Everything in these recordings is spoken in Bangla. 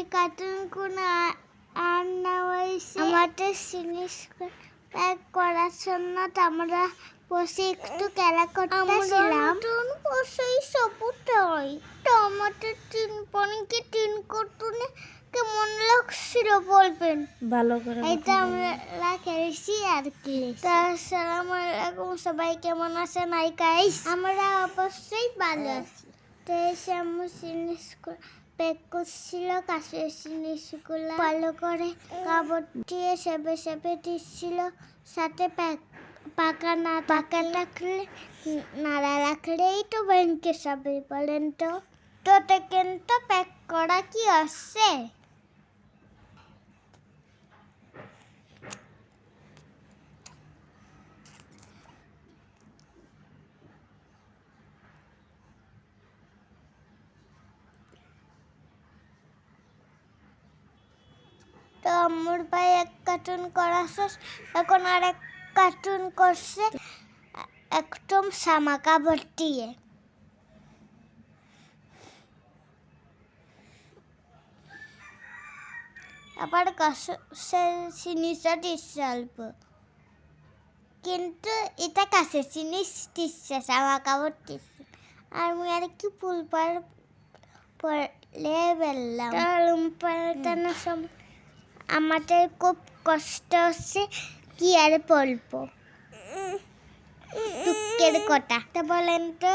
এই কার্টুন কোন আন্না হয়েছে আমাদের জিনিস প্যাক করার জন্য তো আমরা বসে একটু খেলা করতেছিলাম। বসেই সবুজটাই তো আমাদের তিন পনিকে তিন কার্টুনে কেমন লাগছিল বলবেন? ভালো করে এটা আমরা খেয়েছি আর কি। তা আলাইকুম সবাই কেমন আছেন? আই গাইস আমরা অবশ্যই ভালো আছি। তো এসে আমি জিনিস প্যাক করছিল কাশের জিনিসগুলো ভালো করে কাপড় দিয়ে সেবে সেবে দিচ্ছিল। সাথে প্যাক পাকা না পাকা রাখলে, নাড়া রাখলেই তো ব্যাংকে সবাই বলেন তো। তোতে কিন্তু প্যাক করা কি আসছে আম্মুর ভাই এক কার্টুন করা শেষ। এখন আর এক কার্টুন করছে, একদম সামা কাপড় দিয়ে। আবার জিনিসটা দিচ্ছে অল্প। কিন্তু এটা কাছের জিনিস দিচ্ছে সামা কাপড় দিচ্ছে। আর আমি আর কি ফুল পার পড়লে বেরলাম পাল্টানোর সময় আমাদের খুব কষ্ট হচ্ছে কি আর বলব? দুঃখের কথা। তো বলেন তো।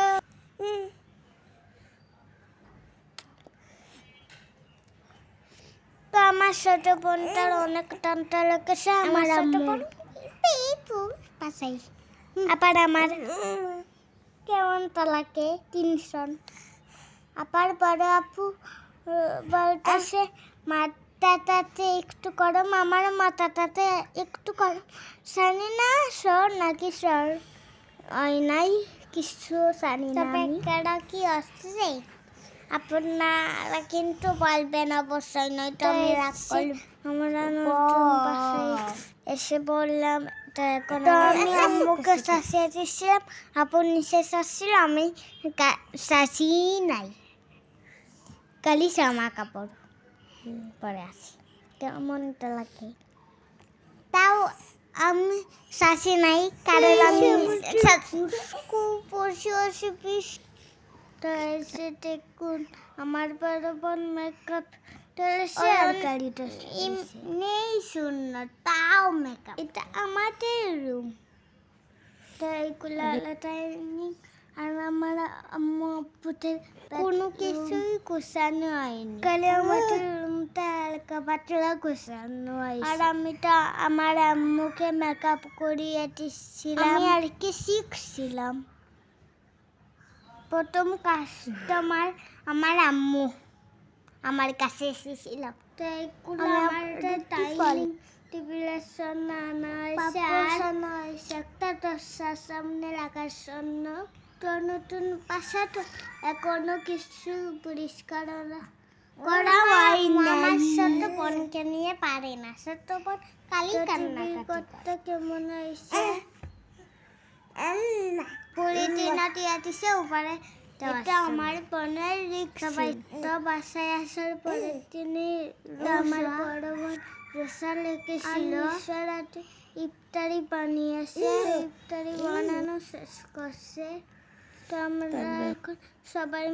তো আমার ছোট বোনটার অনেক টানটা লেগেছে আমার আম্মু। পাশাই আবার আমার কেমন লাগে টেনশন আবার বড় আপু বলতেছে মাথাটাতে একটু গরম আমার মাথাটাতে একটু গরম। জানি না সর নাকি সর? ওই নাই কিছু জানি না কি আসছে আপনারা কিন্তু বলবেন অবশ্যই নয়তো আমি রাগ করব আমরা এসে বললাম আমি আম্মুকে শাসিয়ে দিচ্ছিলাম আপন নিচে শাসছিল আমি শাসি নাই। কালি জামা কাপড়। পরে আসি কেমনটা লাগে তাও আমি শাসি নাই কারণ আমি পশু পশু পিস তো এসে দেখুন আমার বড় বোন মেকআপ গাড়িটা নেই শূন্য তাও মেকআপ এটা আমাদের রুম তো এইগুলো আলাদানি আর আমার আম্মু আপুদের কোনো কিছুই গোছানো হয়নি কালে আমাদের রুমটা হালকা পাতলা গোছানো আর আমি তো আমার আম্মুকে মেকআপ করিয়ে দিচ্ছিলাম। আমি আর কি শিখছিলাম? প্রথম কাস্টমার আমার আম্মু। আমার কাছে এসেছিল তো আমাদের টাইমিং টেবিলের জন্য আনা হয়েছে। আর একটা দশটার সামনে রাখার জন্য। তো নতুন বাসা তো এখনও কিছু পরিষ্কার করা আমার সাথে বোনকে নিয়ে পারে না বোন কালি কান্না করতে কেমন হয়েছে দিছে উপরে এটা আমার বোনের রিক্সা তো বাসায় আসার পরে তিনি আমার বড় বোন রসা রাতে ইফতারি বানিয়েছে ইফতারি বানানো শেষ করছে তো আমরা এখন সবাই